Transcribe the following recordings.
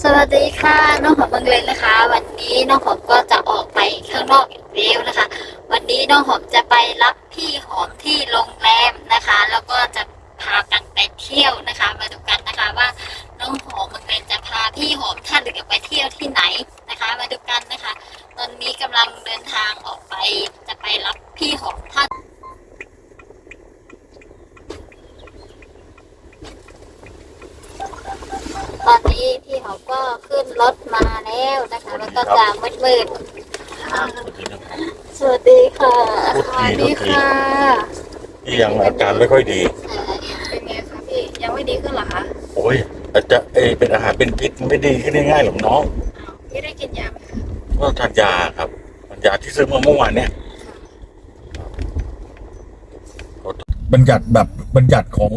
สวัสดีค่ะน้องหอมเมืองเลยนะคะ วันนี้น้องหอมก็จะออกไปข้างนอกอีกแล้วนะคะ วันนี้น้องหอมจะไปรับพี่หอมที่โรงแรมนะคะ แล้วก็จะพากันไปเที่ยวนะคะ มาดูกันนะคะว่าน้องหอมเมืองเลยจะพาพี่หอมท่านเรือไปเที่ยวที่ไหนนะคะ มาดูกันนะคะ ตอนนี้กำลังเดินทางออกไปจะไปรับพี่หอมท่าน ตอนนี้พี่เขาก็ขึ้นรถมาแล้วนะคะ แล้วก็จะมืดมืดๆสวัสดีค่ะพูดสวัสดีดีค่ะที่ยังอาการไม่ค่อยดี เป็นไงคะพี่ยังไม่ดีขึ้นเหรอคะโอ้ยอาจจะเอยเป็นอาหารเป็นพิษไม่ดีขึ้นง่ายๆหรอกน้องพี่ได้กินยาไหมคะก็ทานยาครับทานยาที่ซื้อมาเมื่อวานเนี่ยบัญญัติแบบบัญญัติของ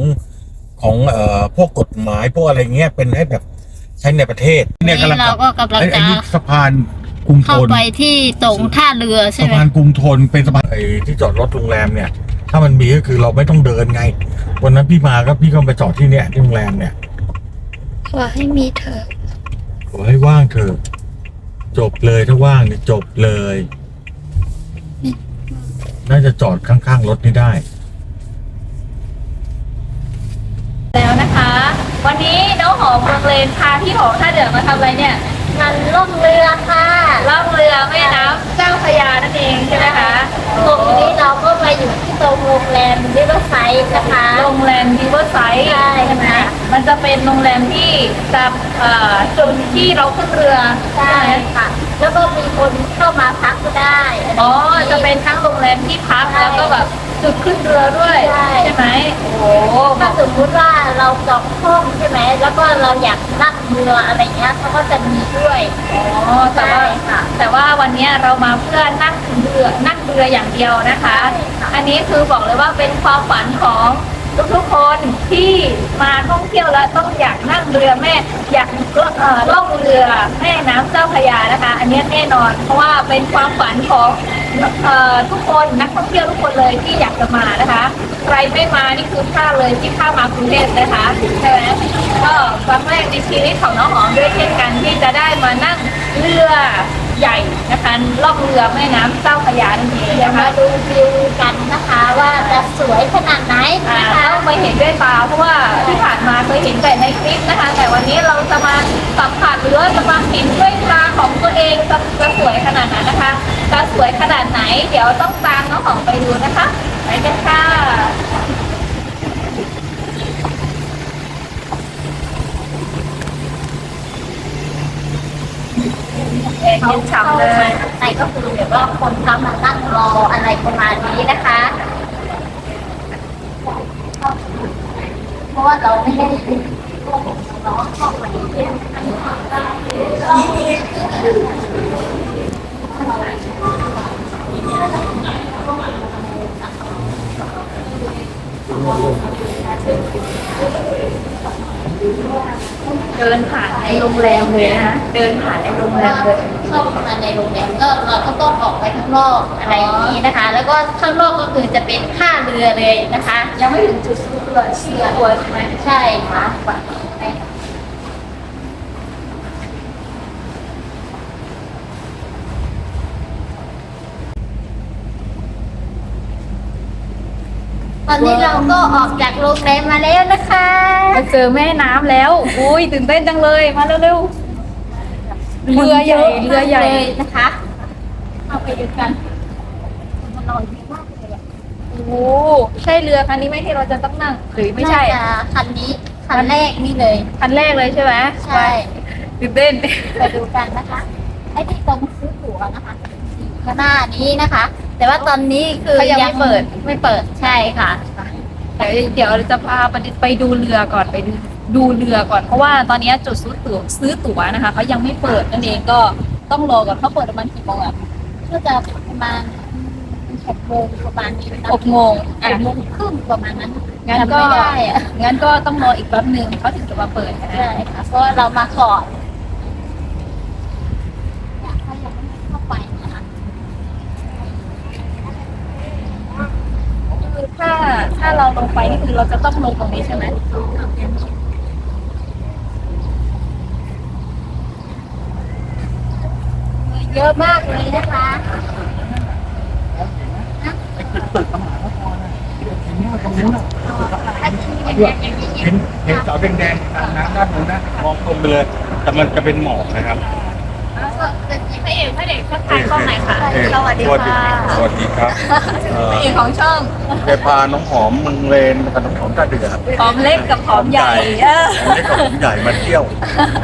ของเอ่อพวกกฎหมายพวกอะไรเงี้ยเป็นให้แบบใช้ในประเทศเนี่ยกำลังเราก็กำลังไอ้ไอ้จะนี่สะพานกรุงทเข้านไปที่ตรงท่าเรือใช่สะไหมพานกรุงทนเป็นสะพานไอ้ที่จอดรถโรงแรมเนี่ย ถ้ามันมีก็คือเราไม่ต้องเดินไง วันนั้นพี่มาก็พี่ก็ไปจอดที่เนี่ยที่โรงแรมเนี่ยขอให้มีเธอ ขอให้ว่างเถอะจบเลยถ้าว่างเนี่ยจบเลย น่าจะจอดข้างๆรถนี่ได้ แล้วนะคะ วันนี้น้องหอมเมืองเลนพาพี่หอมท่าเดือมาทำอะไรเนี่ยมันล่องเรือค่ะล่องเรือแม่น้ำเจ้าพระยานั่นเองใช่ไหมคะตรงนี้เราก็มาอยู่ที่ตรงโรงแรมริเวอร์ไซด์นะคะโรงแรมริเวอร์ไซด์ใช่ใช่ไหมค่ะมันจะเป็นโรงแรมที่จะเอ่อจุดที่เราขึ้นเรือใช่ค่ะแล้วก็มีคนเข้ามาพักก็ได้อ๋อจะเป็นทั้งโรงแรมที่พักใช่แล้วก็แบบ จุดขึ้นเรือด้วยใช่ไหมโอ้โหถ้าสมมุติว่าเราจองห้องใช่ไหม แล้วก็เราอยากนั่งเรืออะไรเงี้ยเขาก็จะมีด้วย อ๋อแต่ว่าใช่ค่ะแต่ว่าวันนี้เรามาเพื่อนั่งเรือนั่งเรืออย่างเดียวนะคะ ใช่ค่ะ อันนี้คือบอกเลยว่าเป็นความฝันของ ทุกๆคนที่มาท่องเที่ยวแล้วต้องอยากนั่งเรือแม่อยากล่องเรือแม่น้ำเจ้าพระยานะคะ อันนี้แน่นอน เพราะว่าเป็นความฝันของทุกคนนักท่องเที่ยวทุกคนเลยที่อยากจะมานะคะ ใครไม่มานี่คือพลาดเลยที่เข้ามากรุงเทพนะคะใช่ไหมก็ครั้งแรกในชีวิตของน้องหอมด้วยเช่นกันที่จะได้มานั่งเรือ ใหญ่นะคะล่องเรือแม่น้ำเจ้าพระยานั่นเองเดี๋ยวนะคะ มาดูวิวกันนะคะว่าจะสวยขนาดไหนอ่านะคะ ต้องมาเห็นด้วยตาเพราะว่าที่ผ่านมาเคยเห็นแต่ในคลิปนะคะ แต่วันนี้เราจะมาสัมผัสหรือว่าจะมาเห็นด้วยตาของตัวเองจะจะสวยขนาดไหนนะคะจะสวยขนาดไหน เดี๋ยวต้องตามน้องหอมไปดูนะคะไปกันค่ะ เอ็นเย็นฉ่ำเลยในก็คือแบบว่าคนเขามานั่งรออะไรประมาณนี้นะคะ เพราะว่าเราไม่ได้น้องเข้าไปเที่ยว เดินผ่านในโรงแรมเลยนะคะเดินผ่านในโรงแรมเลยเข้ามาในโรงแรมก็เราก็ต้องออกไปข้างนอกอะไรอย่างนี้นะคะ แล้วก็ข้างนอกก็คือจะเป็นท่าเรือเลยนะคะ ยังไม่ถึงจุดสุดเลยเชื่อตัวใช่ไหมใช่ค่ะ ตอนนี้เราก็ออกจากโรงแรมมาแล้วนะคะ มาเจอแม่น้ำแล้ว อุ้ยตื่นเต้นจังเลย มาเร็วๆ เรือใหญ่ เรือใหญ่เลยนะคะ เอาไปดูกันมันลอยเยอะมากเลยอะโอ้โหใช่เรือคันนี้ไหมที่เราจะต้องนั่ง หรือไม่ใช่ น่าจะคันนี้คันแรกนี่เลย คันแรกเลยใช่ไหมใช่ตื่นเต้น ไปดูกันนะคะ ไอ้ที่ตรงซื้อตั๋วนะคะข้างหน้านี้นะคะ แต่ว่าตอนนี้คือเขายังไม่เปิด ไม่เปิดใช่ค่ะ เดี๋ยวเดี๋ยวจะพาไปไปดูเรือก่อนไปดูดูเรือก่อนเพราะว่าตอนนี้จุดซื้อตั๋วซื้อตั๋วนะคะเขายังไม่เปิดนั่นเองก็ต้องรอก่อนเขาเปิดประมาณกี่โมงอะก็จะประมาณหกโมงประมาณนี้นะหกโมงหอะ กโมงครึ่งประมาณนั้นงั้นก็ จำไม่ได้อะงั้นก็ต้องรออีกแป๊บหนึ่งเขาถึงจะมาเปิดนะ ใช่ค่ะเพราะว่าเรามาก่อน ถ้าเราลงไปนี่คือเราจะต้องลงตรงนี้ใช่ไหมเยอะมากเลยนะคะตึกมหานระเห็นนี่มันตรงนู้นอะเห็นเห็นเสาแดงๆตามน้ำด้านนู้นนะมองตรงไปเลย แต่มันจะเป็นหมอกนะครับ พระเอกพระเอกทักทายกล้องไหนอยค่ะเอ่อสวัสดีค่ะสวัสดีครับเอ่พอระเอกของช่องได้พาน้องหอมมึงเลนกับน้องหอมตาเดือดหอมเล็กกับหอมใหญ่เออหอมเล็กกับหอมใหญ่มาเที่ยว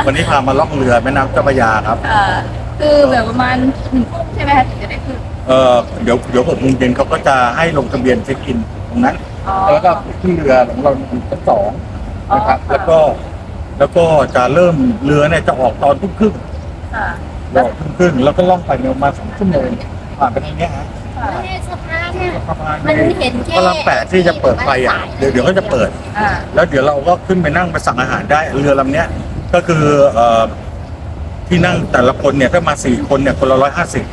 วันนี้พามาล่องเรือแม่น้ำเจ้าพระยาครับ เอ่อคือแบบประมาณหนึ่งทุ่มใช่ไหมคะถึงจะได้ขึ้น เออเดี๋ยวเดี๋ยวหกโมงเย็นเขาก็จะให้ลงทะเบียนเช็คอินตรงนั้น อ๋อแล้วก็ขึ้นเรือของเราอยู่ชั้นสองนะครับ อ๋อค่ะ แล้วก็แล้วก็จะเริ่มเรือเนี่ยจะออกตอนทุ่มครึ่ง ค่ะ ออกทุ่มครึ่งแล้วก็ล่องไปเนี่ยประมาณสองชั่วโมงผ่านไปทางเนี้ยฮะค่ะแม่สภาพเนี่ยประมาณมันเห็นแค่กำลังแปะที่จะเปิดไฟอะเดี๋ยวเดี๋ยวเขาจะเปิด อ่าแล้วเดี๋ยวเราก็ขึ้นไปนั่งไปสั่งอาหารได้เรือลำเนี้ยก็คือเอ่อที่นั่งแต่ละคนเนี่ยถ้ามาสี่คนเนี่ยคนละร้อยห้าสิบ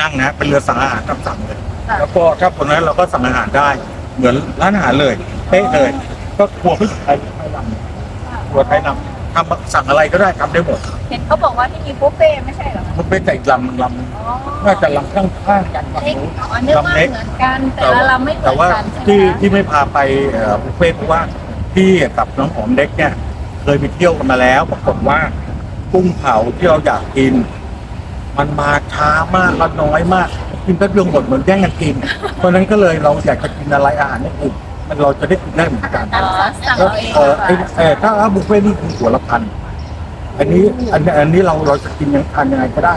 นั่งนะเป็นเรือสั่งอาหารตามสั่งเลยค่ะแล้วก็ถ้าคนนั้นเราก็สั่งอาหารได้ เหมือนร้านอาหารเลยเป๊ะเลย ก็ครัวพริกไทยไทยลำครัวไทยลำ ทำสั่งอะไรก็ได้ทำได้หมดเห็นเขาบอกว่าที่มีบุฟเฟ่ต์ไม่ใช่เหรอคะมันเป็นแต่อีกลำลอ๋อำน่าจะลำข้างๆกันฝั่งเล็กนู้น อ๋อเนื้อว่าเหมือนกันแต่ละลำไม่เหมืแต่อนว่ากันใช่ไหมที่คะที่ไม่พาไปเอ่อบุฟเฟ่ต์เพราะว่าพี่กับน้องหอมเด็กเนี่ย เคยไปเที่ยวกันมาแล้วปรากฏว่ากุ้งเผาที่เราอยากกิน มันมาช้ามากและน้อยมากกินแป๊บเดียวหมดเหมือนแย่งกันกินเพราะฉะนั้นก็เลยเราอยากจะกินอะไรอาหารนี่อื่น มันเราจะได้กินได้เหมือนกันอ๋อสั่งแล้วเอาเองเออค่ะไอ้เออถ้าบุฟเฟ่ต์นี่คือหัวละพัน อันนี้อันอันนี้เราเราจะกินยังทานยังไงก็ได้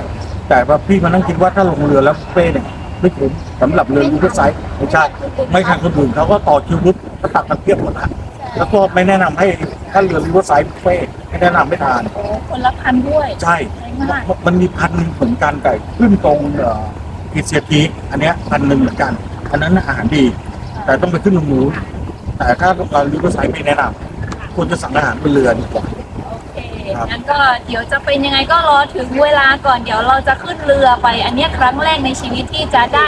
แต่ว่าพี่มานั่งคิดว่าถ้าลงเรือแล้วบุฟเฟ่ต์เนี่ยไม่คุ้มสำหรับเรือยูเวอร์ไซส์ไม่ใช่ไม่ทางคนอื่นเขาก็ต่อคิวปุ๊บก็ตักกันเทียบหมดละแล้วก็ไม่แนะนำให้ถ้าเรือยูเวอร์ไซส์บุฟเฟ่ต์ไม่แนะนำไม่ทาน โอ้คนละพันด้วย ใช่แพงมากมันมันมีพันหนึ่งเหมือนกันแต่ขึ้นตรงเอ่ออีเซียทีอันเนี้ยพันหนึ่งเหมือนกัน อันนั้นน่ะอาหารดี แต่ต้องไปขึ้นลงนู้นแต่ถ้าเรายูเวอร์ไซส์ไม่แนะนำควรจะสั่งอาหารบนเรือดีกว่า โอเคครับ งั้นก็เดี๋ยวจะเป็นยังไงก็รอถึงเวลาก่อนเดี๋ยวเราจะขึ้นเรือไป อันเนี้ยครั้งแรกในชีวิตที่จะได้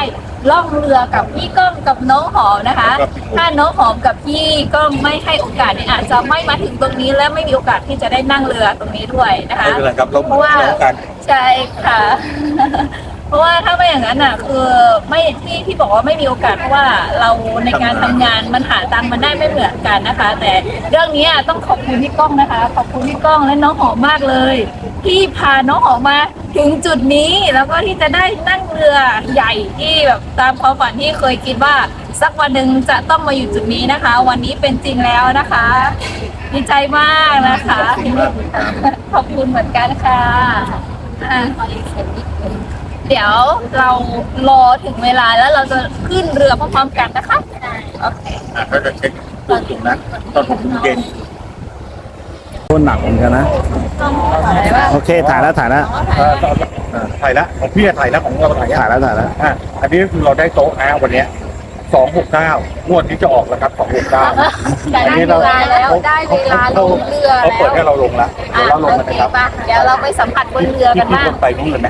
ล่องเรือกับพี่ก้องกับน้องหอมนะคะ ถ้าน้องหอมกับพี่ก้องไม่ให้โอกาสเนี่ยอาจจะไม่มาถึงตรงนี้และไม่มีโอกาสที่จะได้นั่งเรือตรงนี้ด้วยนะคะ ไม่เป็นไรครับเราเพราะว่าเรากัน ใช่ค่ะ เพราะว่าถ้าไม่อย่างนั้นอะคือไม่ที่ที่บอกว่าไม่มีโอกาสเพราะว่าเราในการทำงานมันหาตังค์มันได้ไม่เหมือนกันนะคะ แต่เรื่องนี้ต้องขอบคุณพี่ก้องนะคะ ขอบคุณพี่ก้องและน้องหอมมากเลย ที่พาน้องหอมมาถึงจุดนี้แล้วก็ที่จะได้นั่งเรือใหญ่ที่แบบตามความฝันที่เคยคิดว่า สักวันหนึ่งจะต้องมาอยู่จุดนี้นะคะ วันนี้เป็นจริงแล้วนะคะดีใจมากนะคะขอบคุณเหมือนกันค่ะอะ เดี๋ยวเรารอถึงเวลาแล้วเราจะขึ้นเรือพร้อมๆกันนะคะโอเคอะก็จะเช็คตัวตรงนั้นตอนหกโมงเย็นต้นหนักเหมือนกันนะต้องอะไรว่าโอเคถ่ายแล้วถ่ายแล้วเอ่อตอนเอ่อถ่ายแล้วของพี่อะถ่ายแล้วของเราถ่ายถ่ายแล้วถ่ายแล้วอะอันนี้ก็คือเราได้โต๊ะนะวันเนี้สองหกเก้างวดนี้จะออกแล้วครับสองหกเก้าได้เวลาแล้วได้เวลาลงเรือเขาแล้วเปิดให้เราลงแล้วเดี๋ยวเราลงโอกันเคนะครับป่ะเดี๋ยวเราไปสัมผัสบนเรือกันที่บ้างลงไปนู้นเลยไหม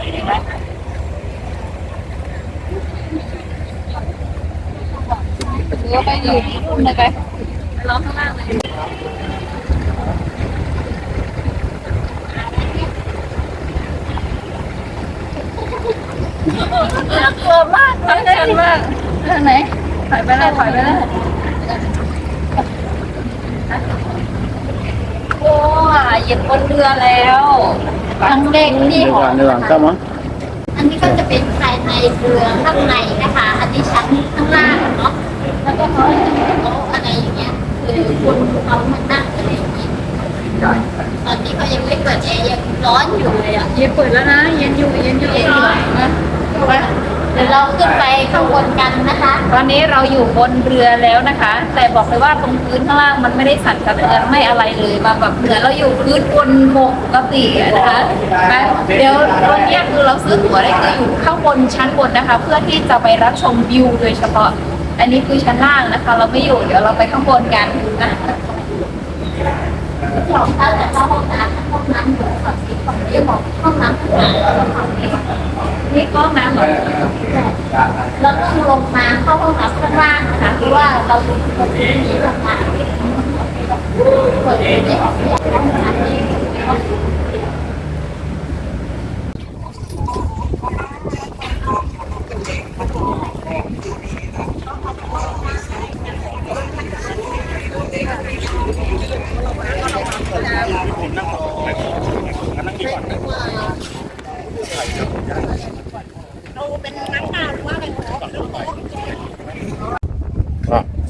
รือว่าไปอยู่ที่นู่นเลยไปไปรอข้างล่างเลยน่ากลัวมากน่ากลัวมากทางไหนถอยไปเลยถอยไปเลยโอ้ยเหย็นบนเรือแล้วครั้งแรกที่หอมเดี๋ยวก่อนก็มั้งอันนี้ก็จะเป็นภายในเรือข้างในนะคะ อันนี้ชั้นข้างล่างเนาะ แล้วก็เขาจะมีโต๊ะอะไรอย่างเงี้ยคือคนเขามานั่งอะไรอย่างเงี้ยตอนนี้เขายังไม่เปิดแอร์ยังร้อนอยู่เลยอะเย็นเปิดแล้วนะ เย็นอยู่เย็นอยู่เย็นอยู่นะเดี๋ยวเราขึ้นไปข้างบนกันนะคะ ตอนนี้เราอยู่บนเรือแล้วนะคะ แต่บอกเลยว่าตรงพื้นข้างล่างมันไม่ได้สั่นกระเทือนไม่อะไรเลยมาแบบเหมือนเราอยู่พื้นบนบกปกติอะนะคะไปเดี๋ยววันเนี้ยคือเราซื้อตั๋วได้คืออยู่ข้างบนชั้นบนนะคะ เพื่อที่จะไปรับชมวิวโดยเฉพาะ อันนี้คือชั้นล่างนะคะ เราไม่อยู่เดี๋ยวเราไปข้างบนกันนะของเขาจะเข้าห้องน้ำห้องน้ำอยู่ฝั่งนี้ฝั่งนี้บอกห้องน้ำข้างหลังแล้วฝั่งนี้นี่กล้องน้ำหรอแล้วก็ลงมาเข้าห้องน้ำข้างล่างนะคะเพราะว่าเราอยู่ตรงนี้ลงมาเปิดไม่ได้ออกห้องน้ำนี้ ต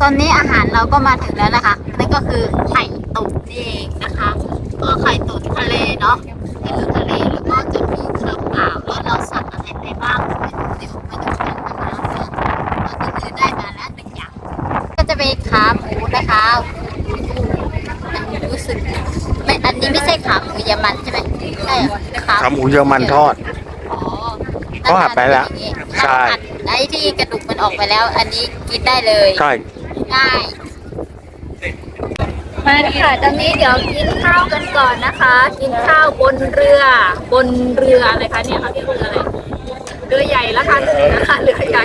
อนนี้อาหารเราก็มาถึงแล้วนะคะนั่นก็คือไข่ตุ๋นเองนะคะ ก็ไข่ตุ๋นทะเลเนาะไข่ตุ๋นทะเลแล้วก็จะมีเครื่องเปล่าแล้วเราสั่งอะไรไปบ้าง ยอรมันใช่ไหมใช่เหรอขาหมูเยอรมันทอด อ๋อเขาหั่นไปแล้วใช่หั่นไอ้ที่กระดูกมันออกไปแล้ว อันนี้กินได้เลยใช่ง่ายมาค่ะตอนนี้เดี๋ยวกินข้าวกันก่อนนะคะ กินข้าวบนเรือ บนเรืออะไรคะเนี่ยเขาเรียกเรืออะไรเรือใหญ่ละกันนะคะเรือใหญ่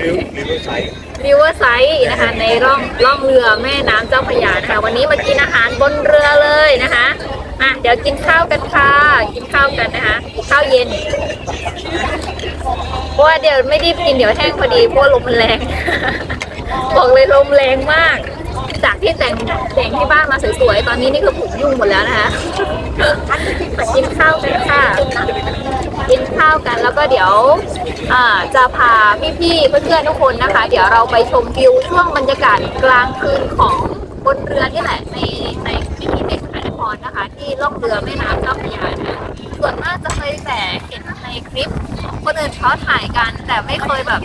ริเวอร์ไซด์นะคะในร่องร่องเรือแม่น้ำเจ้าพระยานะคะวันนี้มากินอาหารบนเรือเลยนะคะ อะเดี๋ยวกินข้าวกันค่ะ กินข้าวกันนะคะ ข้าวเย็น เพราะว่าเดี๋ยวไม่รีบกินเดี๋ยวแห้งพอดีเพราะลมมันแรง บอกเลยลมแรงมาก จากที่แต่งแต่งที่บ้านมาสวยๆ ตอนนี้นี่คือผมยุ่งหมดแล้วนะคะมากินข้าวกันค่ะ กินข้าวกันแล้วก็เดี๋ยวจะพาพี่ๆ เพื่อนๆ ทุกคนนะคะ เดี๋ยวเราไปชมวิวช่วงบรรยากาศกลางคืนของบนเรือนี่แหละในใน รนะคะ ที่ล่องเรือแม่น้ำเจ้าพระยานะส่วนมากจะเคยแต่เห็นในคลิป คนอื่นเขาถ่ายกันแต่ไม่เคยแบบ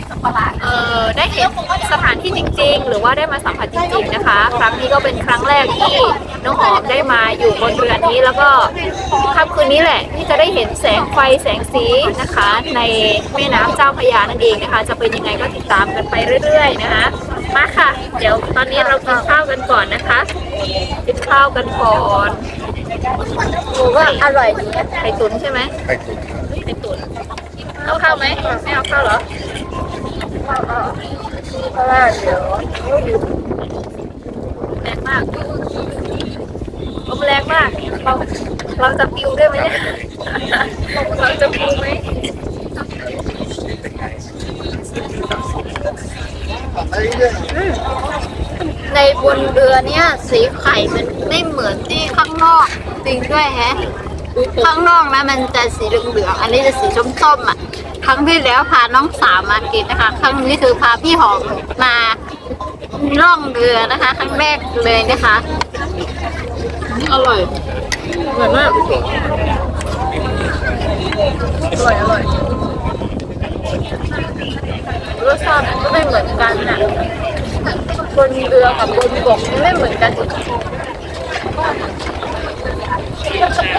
เออได้เห็นสถานที่จริง ๆ หรือว่าได้มาสัมผัสจริงๆนะคะ ครั้งนี้ก็เป็นครั้งแรกที่น้องหอมได้มาอยู่บนเรือนี้แล้วก็ค่ำคืนนี้แหละที่จะได้เห็นแสงไฟแสงสีนะคะ ในแม่น้ำเจ้าพระยานั่นเองนะคะ จะเป็นยังไงก็ติดตามกันไปเรื่อย ๆ นะคะมาค่ะ เดี๋ยวตอนนี้เรากินข้าวกันก่อนนะคะกินข้าวกันก่อน โอ้ก็อร่อยดีนะไข่ตุ๋นใช่ไหมไข่ตุ๋นไข่ตุ๋นเอาข้าวไหมไม่เอาข้าวเหรอเพราะว่าเดี๋ยวแรงมากลมแรงมากเราเราจะปิวได้ไหมเนี่ยเราจะปิวไหมใน บนเรือเนี่ย สีไข่มันไม่เหมือนที่ข้างนอกจริงด้วยแฮะ ข้างนอกนะมันจะสีเหลืองๆอันนี้จะสีส้มๆอะ ครั้งที่แล้วพาน้องสาวมากินนะคะ ครั้งนี้คือพาพี่หอมมาล่องเรือนะคะ ครั้งแรกเลยนะคะ อร่อยอร่อยมากอร่อยอร่อยรสชาติก็ไม่เหมือนกันน่ะ บนเรือกับบนบกไม่เหมือนกัน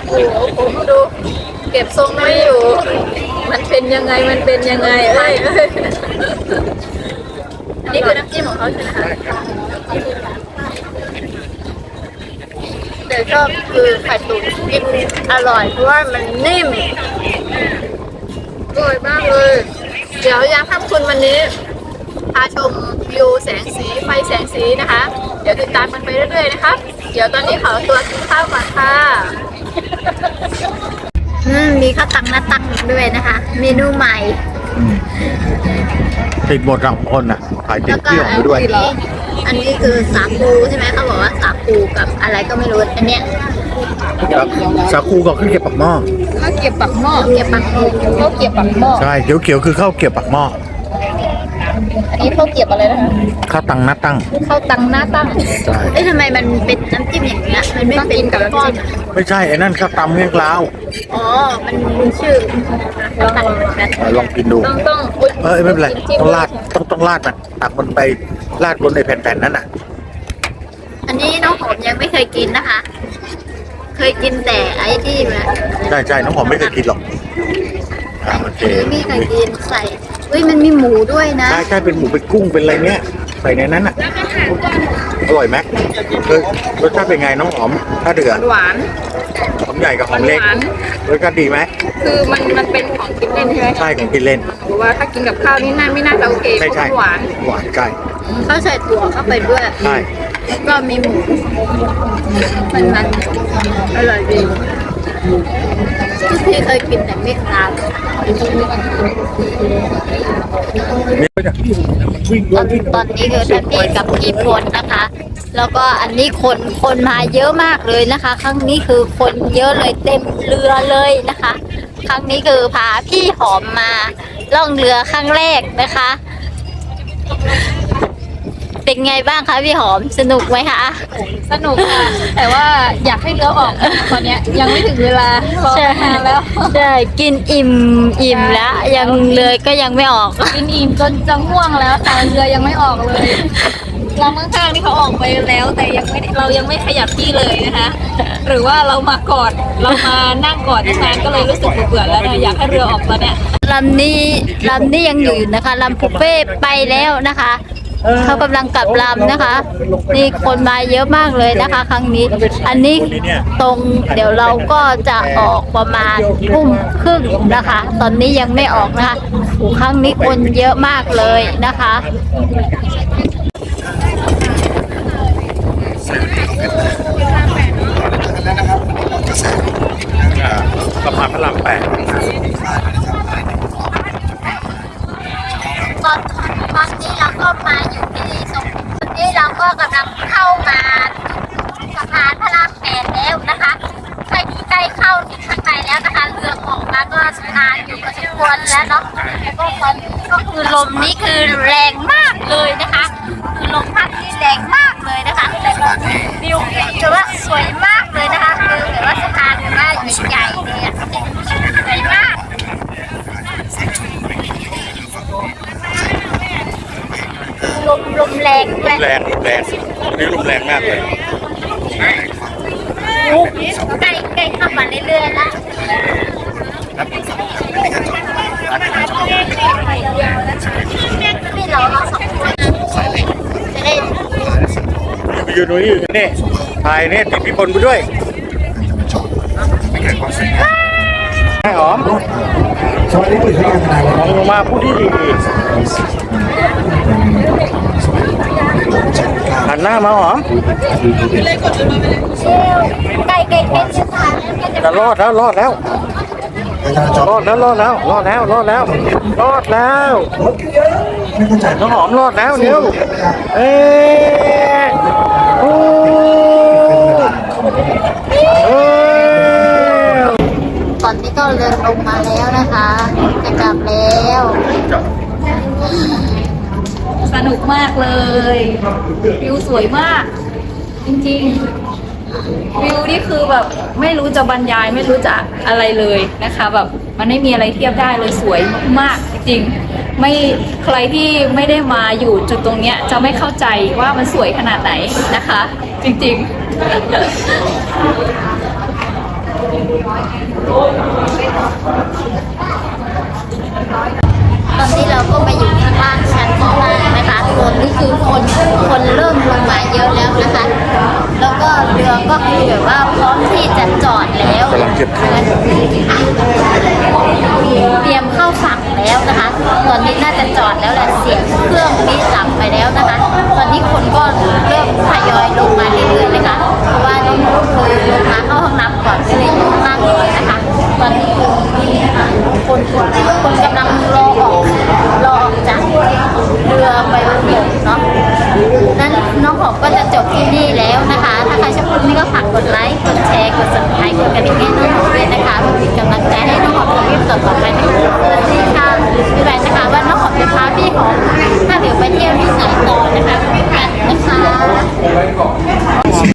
โอ้โหผมดูเก็บทรงไม่อยู่ มันเป็นยังไงมันเป็นยังไงเอ้ยเอ้ยอันนี้คือน้ำจิ้มของเขาใช่ไหมคะแต่ชอบคือไข่ตุ๋นกินอร่อยเพราะว่ามันนิ่มอร่อยมากเลย เดี๋ยวยามค่ำคืนวันนี้พาชม วิวแสงสีไฟแสงสีนะคะ เดี๋ยวติดตามกันไปเรื่อยๆนะคะเดี๋ยวตอนนี้ขอตัวกินข้าวก่อนค่ะอืมมีข้าวตังหน้าตังด้วยนะคะ เมนูใหม่อืมติดหมดสองคนอะขายติดแล้วก็เที่ยวอัไปด้วยนี้อันนี้คือสาคูใช่ไหมเขาบอกว่าสาคูกับอะไรก็ไม่รู้ อันเนี้ยครับสาคูกับข้าวเกรี๊ยวปักหม้อข้าวเกี๊ยวปักหม้อเกี๊ยวปักหม้อข้าวเกี๊ยวปักหม้อ ใช่เขียวๆคือข้าวเกรี๊ยวปักหม้อ อันนี้ข้าวเกี๊ยวอะไรนะคะข้าวตังหน้าตั้งข้าวตังหน้าตั้งใช่เอ้ยทำไมมันเป็นน้ำจิ้มอย่างเงี้ยมันไม่ต้องเป็กินนกับน้ำก้อนจิ้มไม่ใช่ไอ้นั่นข้าวตำเมี่ยงลาวอ๋อมันมีชื่อแล้วกันเหมือนกันเออลองกินดูต้องต้องอุ๊ยเออไม่เป็นไรจิ้มต้องราดต้องต้องราดมันตักมันไปราดบนในแผ่นๆนั้นน่ะ อันนี้น้องหอมยังไม่เคยกินนะคะ เคยกินแต่ไอ้ที่มาใช่ใช่น้องหอมไม่เคยกินหรอกอ่าโอเคไม่เคยกินใส่เฮ้ยมันมีหมูด้วยนะ ใช่ใช่เป็นหมูเป็นกุ้งเป็นอะไรเนี้ยใส่ในนั้นอะอร่อยไหมเคยรสชาติเป็นไงน้องหอม ถ้าเดือดหวานหอมใหญ่กับหอมเล็กหวานรสชาติดีไหมคือมันมันเป็นของกินเล่นใช่ไหมใช่ของกินเล่นหรือว่าถ้ากินกับข้าวนี่น่าไม่น่าจะโอเคเพใช่ราะใช่มันหวานหวานใช่เขาใส่ถั่วเข้าไปด้วยใช่แล้วก็มีหมูมันมันอร่อยดี ทุกที่เคยกินแต่ไม่คาวนี่ก็จะวิ่งตอนตอนนี้คือท่านพี่กับพี่พลนะคะ แล้วก็อันนี้คนคนมาเยอะมากเลยนะคะ ครั้งนี้คือคนเยอะเลยเต็มเรือเลยนะคะ ครั้งนี้คือพาพี่หอมมาล่องเรือครั้งแรกนะคะ เป็นไงบ้างคะพี่หอมสนุกไหมคะ สนุกค่ะแต่ว่าอยากให้เรือออกตอนเนี้ยยังไม่ถึงเวลารอใช่นานแล้วใช่กินอิ่มอิ่มแล้วยังเลยก็ยังไม่ออก กินอิ่มจนจะง่วงแล้วแต่เรือยังไม่ออกเลยลำข้างๆนี่เขาออกไปแล้ว แต่ยังไม่ได้เรายังไม่ขยับที่เลยนะคะ หรือว่าเรามาก่อนเรามานั่งก่อนตั้งนานก็เลยรู้สึกเบื่อๆแล้วนะอยากให้เรือออกตอนเนี้ยลำนี้ลำนี้ยังอยู่นะคะลำปูเป้ไปแล้วนะคะ เขากำลังกลับลำนะคะ นี่คนมาเยอะมากเลยนะคะ ครั้งนี้ อันนี้ตรงเดี๋ยวเราก็จะออกประมาณทุ่มครึ่งนะคะ ตอนนี้ยังไม่ออกนะคะโอ้ครั้งนี้คนเยอะมากเลยนะคะสะพานพระรามแปด ตอนตอนนี้เราก็มาอยู่ที่ตรงตอนนี้เราก็กำลังเข้ามาสะพานพระรามแปดแล้วนะคะใกล้ใกล้เข้าถึงข้างในแล้วนะคะเรือออกมาก็นานอยู่พอสมควรแล้วเนาะแล้วก็ตอนนี้ก็คือลมนี้คือแรงมากเลยนะคะ คือลมพัดที่แรงมากเลยนะคะแล้วก็วิวถือว่าสวยมากเลยนะคะคือถือว่าสะพานถือว่าใหญ่ๆเลยอะสวยมาก ลมลม แรงแรงแรงแรงวันนี้ลมแรงมากเลยใกล้ใกล้เข้ามาเรื่อยๆแล้วนี่เราเราสองคนจะได้ไปยืนตรงนี้อยู่นี่ถ่ายนี่ติดพี่พลไปด้วยให้หอมสวัสดีคุณที่ยังไงมมาพูดที่ดี หน้ามาหอมใกล้ใกล้ใกล้จะผ่านแล้วก็จะจะรอดแล้วรอดแล้วรอดแล้วรอดแล้วรอดแล้วรอดแล้วรอดแล้วน้องหอมรอดแล้วเดี๋ยวเอ๊ะโอ้เอ้ยตอนนี้ก็เดินลงมาแล้วนะคะจะกลับแล้ว สนุกมากเลยวิวสวยมาก จริงๆวิวนี่คือแบบไม่รู้จะบรรยายไม่รู้จะอะไรเลยนะคะ แบบมันไม่มีอะไรเทียบได้เลยสวยมากจริงๆไม่ใครที่ไม่ได้มาอยู่จุดตรงเนี้ยจะไม่เข้าใจว่ามันสวยขนาดไหนนะคะ จริงๆตอนนี้เราก็มาอยู่ นะคะคนนี่คือคนคนเริ่มลงมาเยอะแล้วนะคะ แล้วก็เรือก็คือแบบว่าพร้อมที่จะจอดแล้วกำลังเก็บของเตรียมเข้าฝั่งแล้วนะคะตอนนี้น่าจะจอดแล้วแหละเสียงเครื่องนี้ดับไปแล้วนะคะ ตอนนี้คนก็เริ่มทยอยลงมาเรื่อยๆเลยค่ะเพราะว่าน้องๆคือลงมาเข้าห้องน้ำก่อนก็เลยอยู่ข้างล่างเลยนะคะ ตอนนี้คือคนคนคนกำลังรอออกรอออกจากเือไปบนบกเนาะนั้นน้องหอก็จะจบที่นี่แล้วนะคะ ถ้าใครชอบคลิปนี้ก็ฝากกดไลค์ กดแชร์ กดสับสไครต์กดกระดิ่งให้น้องหอบด้วยนะคะเพื่อเป็นกำลังใจให้น้องหอบทำคลิปต่อไปในะคะสวัสดีค่ะพี่แบนนะคะว่าน้องหอบจะพาพี่ของถ้าเดี๋ยวไปเที่ยวที่ไหนต่อนะคะพี่แบนนะคะ